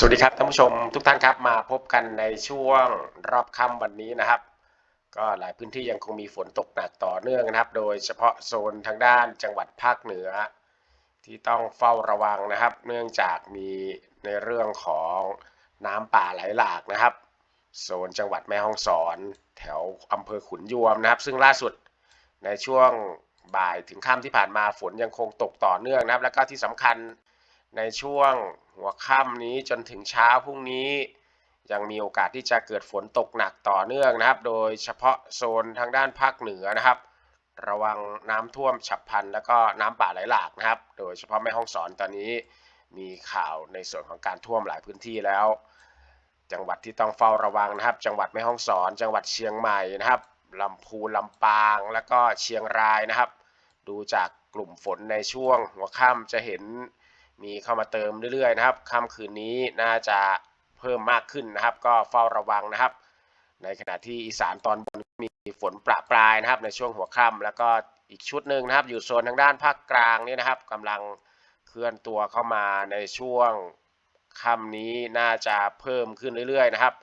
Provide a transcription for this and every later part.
สวัสดีครับท่านผู้ชมทุกท่านครับมาพบกันในช่วงรอบค่ำวันนี้นะครับ ก็หลายพื้นที่ยังคงมีฝนตกหนักต่อเนื่องนะครับ โดยเฉพาะโซนทางด้านจังหวัดภาคเหนือ ที่ต้องเฝ้าระวังนะครับ เนื่องจากมีในเรื่องของน้ำป่าไหลหลากนะครับ โซนจังหวัดแม่ฮ่องสอน แถวอำเภอขุนยวมนะครับ ซึ่งล่าสุดในช่วงบ่ายถึงค่ำที่ผ่านมาฝนยังคงตกต่อเนื่องนะครับ แล้วก็ที่สำคัญ ในช่วงหัวค่ำนี้จนถึงเช้าพรุ่งนี้ ยังมีโอกาสที่จะเกิดฝนตกหนักต่อเนื่องนะครับ โดยเฉพาะโซนทางด้านภาคเหนือนะครับ ระวังน้ำท่วมฉับพลันแล้วก็น้ำป่าไหลหลากนะครับ โดยเฉพาะแม่ฮ่องสอนตอนนี้มีข่าวในส่วนของการท่วมหลายพื้นที่แล้ว จังหวัดที่ต้องเฝ้าระวังนะครับ จังหวัดแม่ฮ่องสอน จังหวัดเชียงใหม่นะครับลำพูนลำปางแล้วก็เชียงรายนะครับ ดูจากกลุ่มฝนในช่วงหัวค่ำจะเห็น มีเข้ามาเติมเรื่อยๆนะครับค่ำคืนนี้น่าจะเพิ่มมากขึ้นนะครับ ก็เฝ้าระวังนะครับ ในขณะที่อีสานตอนบนมีฝนประปรายนะครับ ในช่วงหัวค่ำแล้วก็อีกชุดหนึ่งนะครับ อยู่โซนทางด้านภาคกลางนี่นะครับกำลังเคลื่อนตัวเข้ามาในช่วงค่ำนี้น่าจะเพิ่มขึ้นเรื่อยๆนะครับ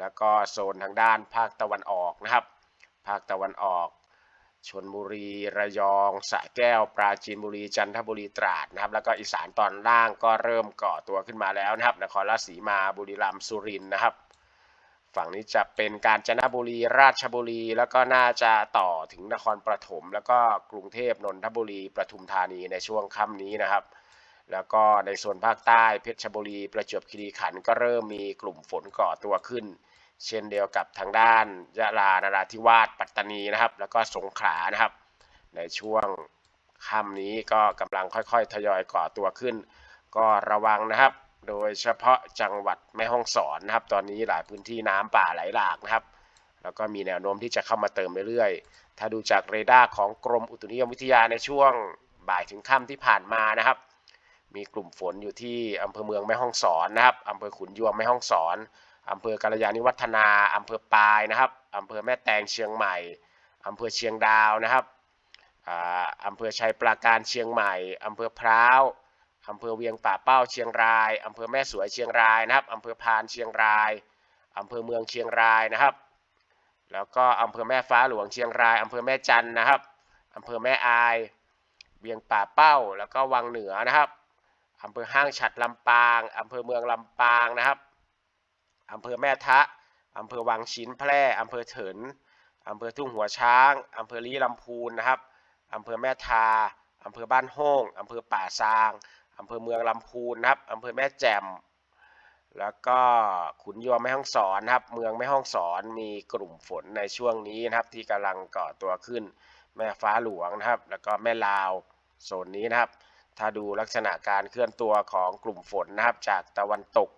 แล้วก็โซนทางด้านภาคตะวันออกนะครับ ภาคตะวันออก ชนบุรีระยองสระแก้ว ปราจีนบุรีจันทบุรีตราดนะครับ แล้วก็อีสานตอนล่างก็เริ่มก่อตัวขึ้นมาแล้วนะครับ นครราชสีมาบุรีรัมย์สุรินทร์นะครับ ฝั่งนี้จะเป็นกาญจนบุรีราชบุรี แล้วก็น่าจะต่อถึงนครปฐมแล้วก็กรุงเทพนนทบุรีประทุมธานีในช่วงค่ำนี้นะครับ แล้วก็ในส่วนภาคใต้เพชรบุรี ประจวบคีรีขันธ์ก็เริ่มมีกลุ่มฝนก่อตัวขึ้น เช่นเดียวกับทางด้านยะลานราธิวาสปัตตานีนะครับ แล้วก็สงขลานะครับ ในช่วงค่ำนี้ก็กำลังค่อยๆ ทยอยก่อตัวขึ้น ก็ระวังนะครับ โดยเฉพาะจังหวัดแม่ฮ่องสอนนะครับ ตอนนี้หลายพื้นที่น้ำป่าไหลหลากนะครับ แล้วก็มีแนวโน้มที่จะเข้ามาเติมเรื่อยๆ ถ้าดูจากเรดาร์ของกรมอุตุนิยมวิทยาในช่วงบ่ายถึงค่ำที่ผ่านมานะครับ มีกลุ่มฝนอยู่ที่อำเภอเมืองแม่ฮ่องสอนนะครับอำเภอขุนยวมแม่ฮ่องสอน อำเภอกาลยานิวัฒนาอำเภอปายนะครับอำเภอแม่แตงเชียงใหม่อำเภอเชียงดาวนะครับอำเภอชัยปราการเชียงใหม่อำเภอพร้าวอำเภอเวียงป่าเป้าเชียงรายอำเภอแม่สวยเชียงรายนะครับอำเภอพานเชียงรายอำเภอเมืองเชียงรายนะครับ แล้วก็อำเภอแม่ฟ้าหลวงเชียงรายอำเภอแม่จันนะครับอำเภอแม่อาย เวียงป่าเป้า แล้วก็วังเหนือนะครับอำเภอห้างฉัดลำปางอำเภอเมืองลำปางนะครับ อำเภอแม่ทะอำเภอวังชิ้นแพร่อำเภอเถินอำเภอทุ่งหัวช้างอำเภอลี้ลำพูนนะครับอำเภอแม่ทาอำเภอบ้านโฮ่งอำเภอป่าซางอำเภอเมืองลำพูนนะครับอำเภอแม่แจ่มแล้วก็ขุนยวมแม่ห้องสอนนะครับ เมืองแม่ห้องสอนมีกลุ่มฝนในช่วงนี้นะครับ ที่กำลังก่อตัวขึ้น แม่ฟ้าหลวงนะครับ แล้วก็แม่ลาวโซนนี้นะครับ ถ้าดูลักษณะการเคลื่อนตัวของกลุ่มฝนนะครับ จากตะวันตก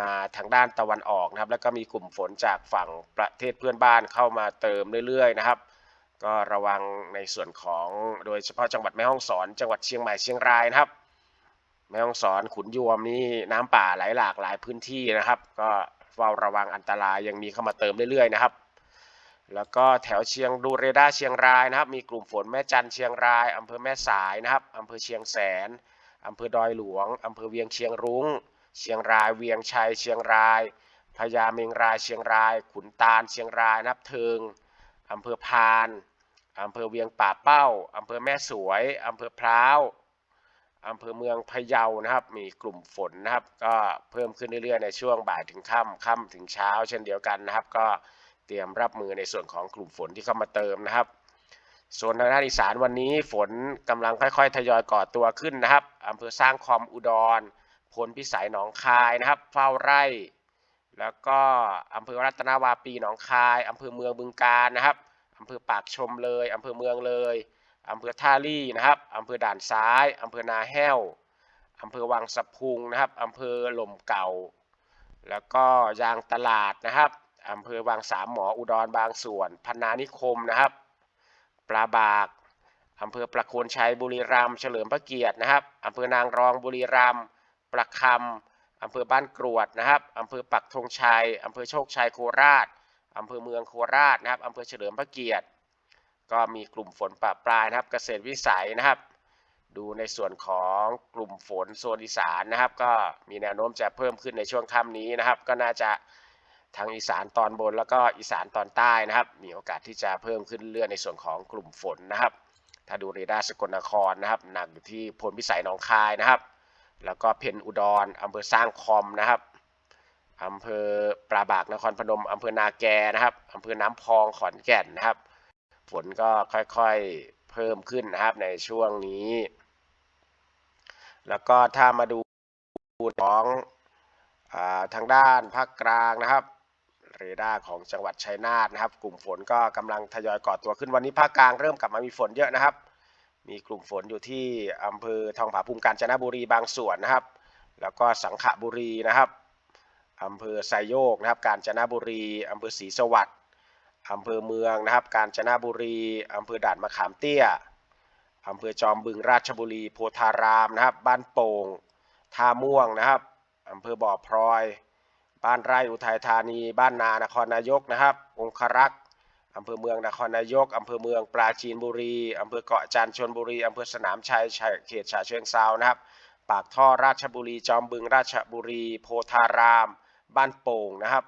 มาทางด้านตะวันออกนะครับ แล้วก็มีกลุ่มฝนจากฝั่งประเทศเพื่อนบ้านเข้ามาเติมเรื่อยๆนะครับ ก็ระวังในส่วนของโดยเฉพาะจังหวัดแม่ฮ่องสอน จังหวัดเชียงใหม่เชียงรายนะครับ แม่ฮ่องสอนขุนยวมนี่น้ำป่าไหลหลากหลายพื้นที่นะครับ ก็เฝ้าระวังอันตรายยังมีเข้ามาเติมเรื่อยๆนะครับ แล้วก็แถวเชียงดูเรดาร์เชียงรายนะครับ มีกลุ่มฝนแม่จันเชียงรายอำเภอแม่สายนะครับอำเภอเชียงแสนอำเภอดอยหลวงอำเภอเวียงเชียงรุง้ง เชียงราย เวียงชัย เชียงราย พญาเมงราย เชียงราย ขุนตาล เชียงราย นับเทิงอำเภอพานอำเภอเวียงป่าเป้าอำเภอแม่สวยอำเภอพร้าวอำเภอเมืองพะเยานะครับ มีกลุ่มฝนนะครับ ก็เพิ่มขึ้นเรื่อยๆในช่วงบ่ายถึงค่ำค่ำถึงเช้า เช่นเดียวกันนะครับ ก็เตรียมรับมือในส่วนของกลุ่มฝนที่เข้ามาเติมนะครับส่วนทางด้านอีสานวันนี้ฝนกำลังค่อยๆ ทยอยก่อตัวขึ้นนะครับอำเภอสร้างคอมอุดร พลพิสัยหนองคายนะครับ เฝ้าไร่ แล้วก็อำเภอรัตนาวาปีหนองคายอำเภอเมืองบึงกาฬนะครับอำเภอปากชมเลยอำเภอเมืองเลยอำเภอท่าลี่นะครับอำเภอด่านซ้ายอำเภอนาแห้วอำเภอวังสะพุงนะครับอำเภอหล่มเก่า แล้วก็ยางตลาดนะครับอำเภอวังสามหมออุดรบางส่วนพนานิคมนะครับ ปลาบากอำเภอประโคนชัยบุรีรัมย์เฉลิมพระเกียรตินะครับอำเภอนางรองบุรีรัมย์ ประคำอำเภอบ้านกรวดนะครับอำเภอปักธงชัยอำเภอโชคชัยโคราชอำเภอเมืองโคราชนะครับอำเภอเฉลิมพระเกียรติ ก็มีกลุ่มฝนปะปลายนะครับ เกษตรวิสัยนะครับ ดูในส่วนของกลุ่มฝนโซนอีสานนะครับ ก็มีแนวโน้มจะเพิ่มขึ้นในช่วงค่ำนี้นะครับ ก็น่าจะทางอีสานตอนบนแล้วก็อีสานตอนใต้นะครับ มีโอกาสที่จะเพิ่มขึ้นเรื่อยในส่วนของกลุ่มฝนนะครับ ถ้าดูเรดาร์สกลนครนะครับหนักอยู่ที่พลพิสัยหนองคายนะครับ แล้วก็เพนอุดรอำเภอสร้างคอมนะครับอำเภอปราบากนครพนมอำเภอนาแกนะครับอำเภอน้ำพองขอนแก่นนะครับ ฝนก็ค่อยๆเพิ่มขึ้นนะครับในช่วงนี้ แล้วก็ถ้ามาดูของอาทางด้านภาคกลางนะครับเรดาร์ของจังหวัดชัยนาทนะครับ กลุ่มฝนก็กำลังทยอยก่อตัวขึ้นวันนี้ภาคกลางเริ่มกลับมามีฝนเยอะนะครับ มีกลุ่มฝนอยู่ที่อำเภอทองผาภูมิกาญจนบุรีบางส่วนนะครับ แล้วก็สังขบุรีนะครับอำเภอไซโยกนะครับ กาญจนบุรีอำเภอศรีสวัสดิ์อำเภอเมืองนะครับ กาญจนบุรีอำเภอด่านมะขามเตี้ยอำเภอจอมบึงราชบุรีโพธารามนะครับ บ้านโป่งท่าม่วงนะครับอำเภอบ่อพลอย บ้านไร่อุทัยธานี บ้านนานครนายกนะครับ องครักษ์ อำเภอเมืองนครนายก อำเภอเมืองปราจีนบุรี อำเภอเกาะจันทร์ชลบุรี อำเภอสนามชัยเขตฉะเชิงเซานะครับ ปากท่อราชบุรี จอมบึงราชบุรี โพธาราม บ้านโป่งนะครับ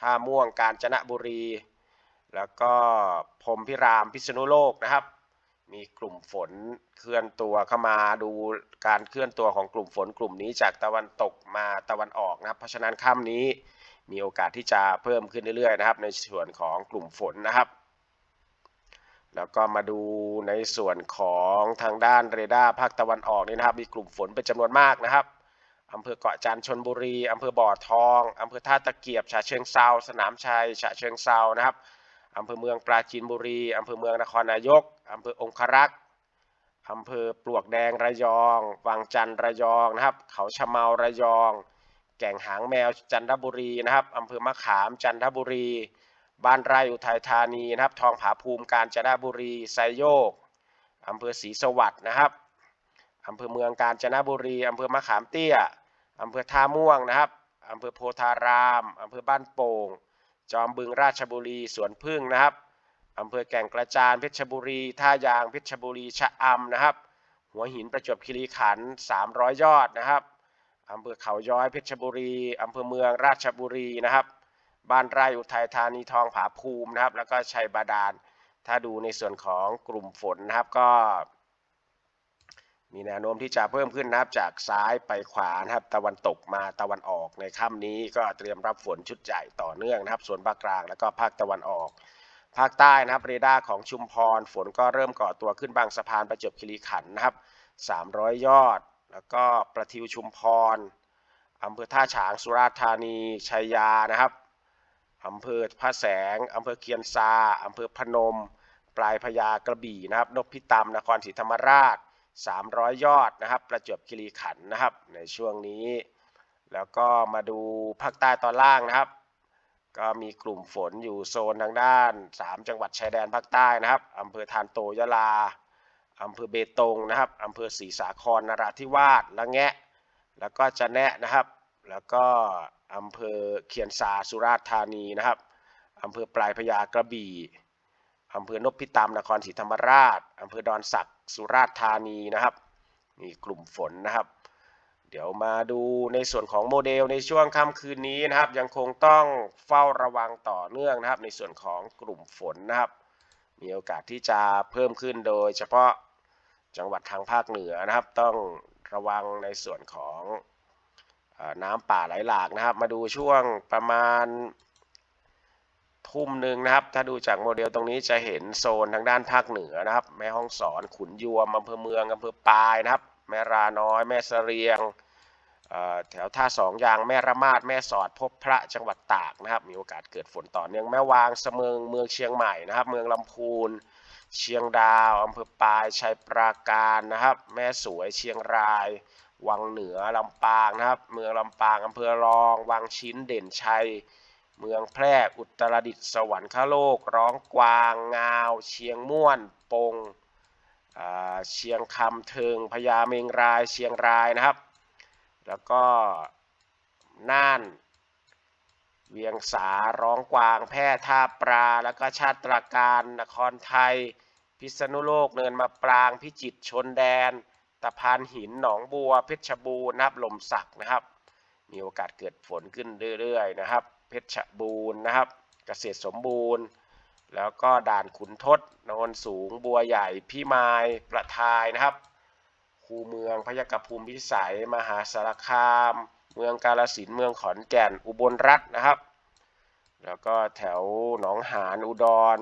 ท่าม่วงกาญจนบุรี แล้วก็พรมพิรามพิษณุโลกนะครับ มีกลุ่มฝนเคลื่อนตัวเข้ามาดูการเคลื่อนตัวของกลุ่มฝนกลุ่มนี้จากตะวันตกมาตะวันออกนะครับ เพราะฉะนั้นค่ำนี้ มีโอกาสที่จะเพิ่มขึ้นเรื่อยๆนะครับ ในส่วนของกลุ่มฝนนะครับ แล้วก็มาดูในส่วนของทางด้านเรดาร์ภาคตะวันออกนี่นะครับ มีกลุ่มฝนเป็นจำนวนมากนะครับอำเภอเกาะจันทร์ชนบุรีอำเภอบ่อทองอำเภอท่าตะเกียบฉะเชิงเซาสนามชัยฉะเชิงเซานะครับอำเภอเมืองปราจีนบุรีอำเภอเมืองนครนายกอำเภอองครักษ์อำเภอปลวกแดงระยอง วังจันทร์ระยองนะครับ เขาชะเมาระยอง แก่งหางแมวจันทบุรีนะครับอำเภอมะขามจันทบุรี บ้านไร่อุทัยธานีนะครับ ทองผาภูมิกาญจนบุรีไซโยกอำเภอศรีสวัสดิ์นะครับอำเภอเมืองกาญจนบุรีอำเภอมะขามเตี้ยอำเภอท่าม่วงนะครับอำเภอโพธารามอำเภอบ้านโป่ง จอมบึงราชบุรีสวนพึ่งนะครับอำเภอแก่งกระจานเพชรบุรี ท่ายางเพชรบุรีชะอำนะครับ หัวหินประจวบคีรีขันธ์300 ยอดนะครับ อำเภอเขาย้อยเพชรบุรีอำเภอเมืองราชบุรีนะครับ บ้านไร่อุทัยธานีทองผาภูมินะครับ แล้วก็ชัยบาดาล ถ้าดูในส่วนของกลุ่มฝนนะครับก็ มีแนวโน้มที่จะเพิ่มขึ้นนะครับ จากซ้ายไปขวานะครับ ตะวันตกมาตะวันออกในค่ำนี้ก็เตรียมรับฝนชุดใหญ่ต่อเนื่องนะครับ ส่วนภาคกลางแล้วก็ภาคตะวันออกภาคใต้นะครับเรดาร์ของชุมพรฝนก็เริ่มก่อตัวขึ้นบางสะพานประจวบคีรีขันธ์นะครับ 300 ยอด แล้วก็ประทิวชุมพรอำเภอท่าฉางสุราษฎร์ธานีชัยยานะครับอำเภอพระแสงอำเภอเคียนซาอำเภอพนม ปลายพญากระบี่นะครับนพิตามนครศรีธรรมราช 300 ยอดนะครับ ประจวบคีรีขันธ์นะครับ ในช่วงนี้ แล้วก็มาดูภาคใต้ตอนล่างนะครับ ก็มีกลุ่มฝนอยู่โซนทางด้าน 3 จังหวัดชายแดนภาคใต้นะครับอำเภอทานโตยะลา อำเภอเบตงนะครับอำเภอศรีสาครนราธิวาสละแงะ แล้วก็จะแนะนะครับ แล้วก็อำเภอเคียนซาสุราษฎร์ธานีนะครับอำเภอปลายพญากระบี่อำเภอนพิตามนครศรีธรรมราชอำเภอดอนสักสุราษฎร์ธานีนะครับมีกลุ่มฝนนะครับ เดี๋ยวมาดูในส่วนของโมเดลในช่วงค่ำคืนนี้นะครับ ยังคงต้องเฝ้าระวังต่อเนื่องนะครับ ในส่วนของกลุ่มฝนนะครับ มีโอกาสที่จะเพิ่มขึ้นโดยเฉพาะ จังหวัดทางภาคเหนือนะครับ ต้องระวังในส่วนของอน้ำป่าไหลหลากนะครับ มาดูช่วงประมาณทุ่มหนึ่งนะครับ ถ้าดูจากโมเดลตรงนี้จะเห็นโซนทางด้านภาคเหนือนะครับ แม่ฮ่องสอนขุนยวมอำเภอเมืองอำเภอปายนะครับ แม่ราน้อย แม่เสรียงแถวท่าสองยางแม่ระมาดแม่สอดพบพระจังหวัดตากนะครับ มีโอกาสเกิดฝนต่อเนื่องแม่วางเสมิงเมืองเชียงใหม่นะครับ เมืองลำพูน เชียงดาวอำเภอปายชัยปราการนะครับ แม่สวยเชียงราย วังเหนือลำปางนะครับ เมืองลำปางอำเภอรองวังชิ้นเด่นชัย เมืองแพร่อุตรดิตถ์สวรรคโลก ร้องกวางงาว เชียงม่วนปงเชียงคำเทิงพญาเมงรายเชียงรายนะครับ แล้วก็น่าน เวียงสาร้องกวางแพร่ท่าปลา แล้วก็ชาติตราการนครไทย พิษณุโลกเนินมาปรางพิจิตรชนแดน ตะพานหินหนองบัว เพชรบูรณ์นะครับลมสักนะครับ มีโอกาสเกิดฝนขึ้นเรื่อยๆนะครับ เพชรบูรณ์นะครับ เกษตรสมบูรณ์ แล้วก็ด่านขุนทดโนนสูงบัวใหญ่พี่มายประทายนะครับ คูเมืองพยกภูมิพิสัย มหาสารคาม เมืองกาลสินเมืองขอนแก่นอุบลรัฐนะครับ แล้วก็แถวหนองหานอุดร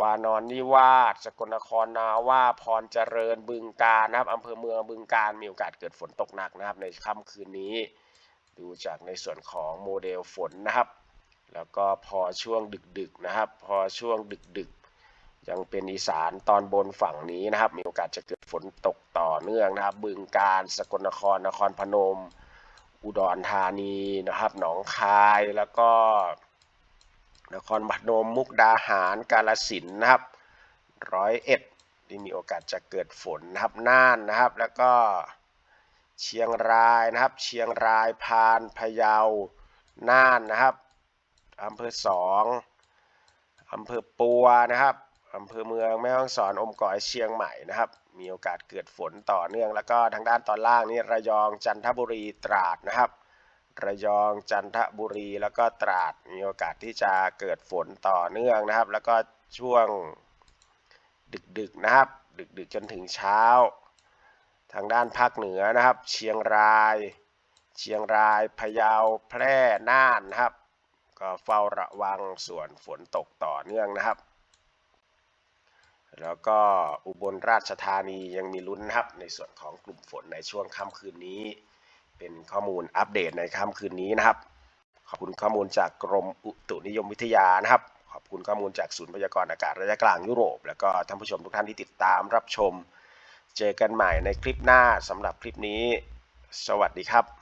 วานอนนิวาสสกลนครนาว่าพรเจริญบึงกาฬนะครับอำเภอเมืองบึงกาฬมีโอกาสเกิดฝนตกหนักนะครับ ในค่ำคืนนี้ ดูจากในส่วนของโมเดลฝนนะครับ แล้วก็พอช่วงดึกๆนะครับ พอช่วงดึกๆ ยังเป็นอีสานตอนบนฝั่งนี้นะครับ มีโอกาสจะเกิดฝนตกต่อเนื่องนะครับ บึงกาฬสกลนครนครพนม อุดรธานีนะครับ หนองคายแล้วก็ นครพนมมุกดาหารกาลสินนะครับร้อยเอ็ดที่มีโอกาสจะเกิดฝนนะครับน่านนะครับ แล้วก็เชียงรายนะครับ เชียงรายพานพะเยาน่านนะครับอำเภอสองอำเภอปัวนะครับอำเภอเมืองแม่ฮ่องสอนอมก่อยเชียงใหม่นะครับ มีโอกาสเกิดฝนต่อเนื่อง แล้วก็ทางด้านตอนล่างนี้ระยองจันทบุรีตราดนะครับ ระยองจันทบุรีแล้วก็ตราดมีโอกาสที่จะเกิดฝนต่อเนื่องนะครับ แล้วก็ช่วงดึกๆนะครับ ดึกๆจนถึงเช้า ทางด้านภาคเหนือนะครับ เชียงราย เชียงรายพะเยาแพร่น่านนะครับ ก็เฝ้าระวังส่วนฝนตกต่อเนื่องนะครับ แล้วก็อุบลราชธานียังมีลุ้นนะครับ ในส่วนของกลุ่มฝนในช่วงค่ำคืนนี้ เป็นข้อมูลอัปเดตในค่ำคืนนี้นะครับ ขอบคุณข้อมูลจากกรมอุตุนิยมวิทยานะครับ ขอบคุณข้อมูลจากศูนย์พยากรณ์อากาศระยะกลางยุโรป แล้วก็ท่านผู้ชมทุกท่านที่ติดตามรับชม เจอกันใหม่ในคลิปหน้าสำหรับคลิปนี้ สวัสดีครับ